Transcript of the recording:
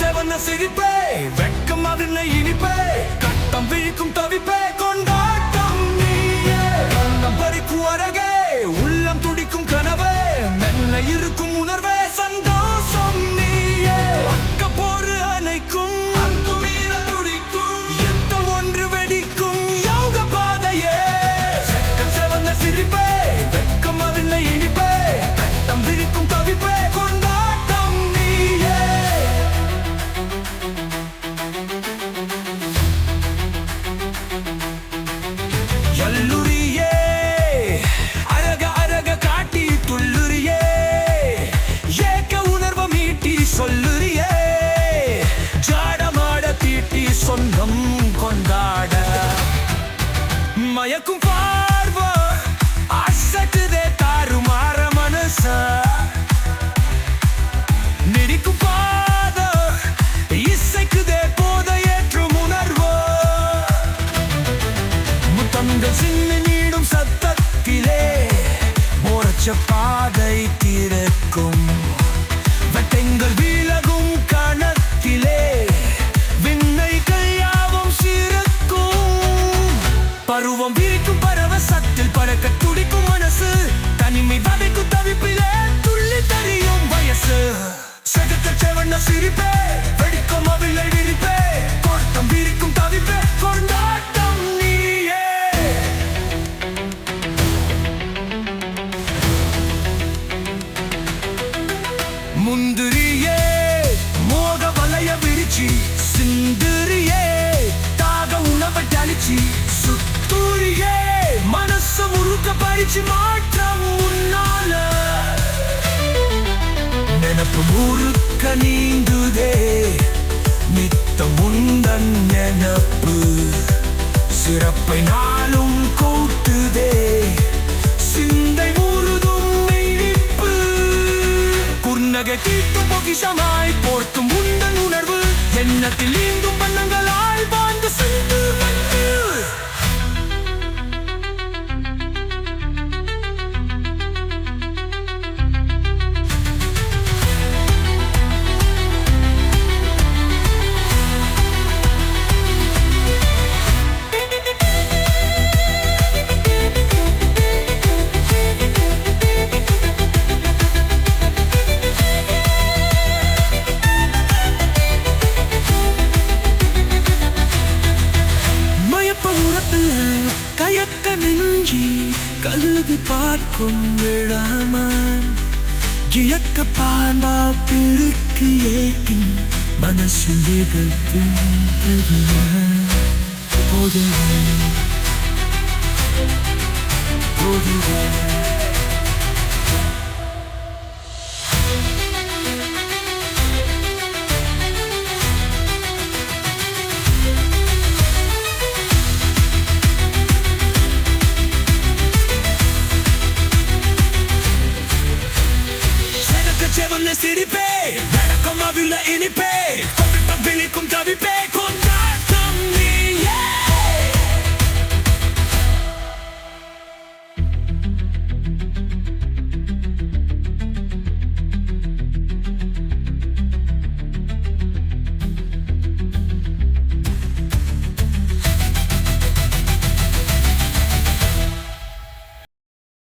செவன சிரிப்பே வெட்கம் அதனை இனிப்பே கட்டம் விழிக்கும் தவிப்பே. மயக்கும் பார்வ. அசட்டுதே தாறுமாற மனச. நெடிக்கும் பாத. இசைக்குதே போத ஏற்றும் உணர்வோ. முத்தங்கள் சின்ன நீடும் சத்தத்திலே. போரச்ச பாதை திறக்கும். முந்திரியே மோக வலைய விரிச்சி சிந்திரியே தாக உணவை தளிச்சி சுத்தூரியே மனசு முழுக்க பறிச்சு மாற்றம் முன்னால நினப்பு முறுக்க நீந்துதே நித்தம் உந்தன் நினப்பு. சிறப்பை நாளும் He's on கல்வி பார்க்கும் விழாமான் இயக்க பாண்டா பிருக்கு ஏக்கி மனசு நிகழ்த்தும் போதுவே போதுவே வந்த சிரிப்பே விளக்கமா வில்ல இனிப்பே விழிக்கும் தவிப்பே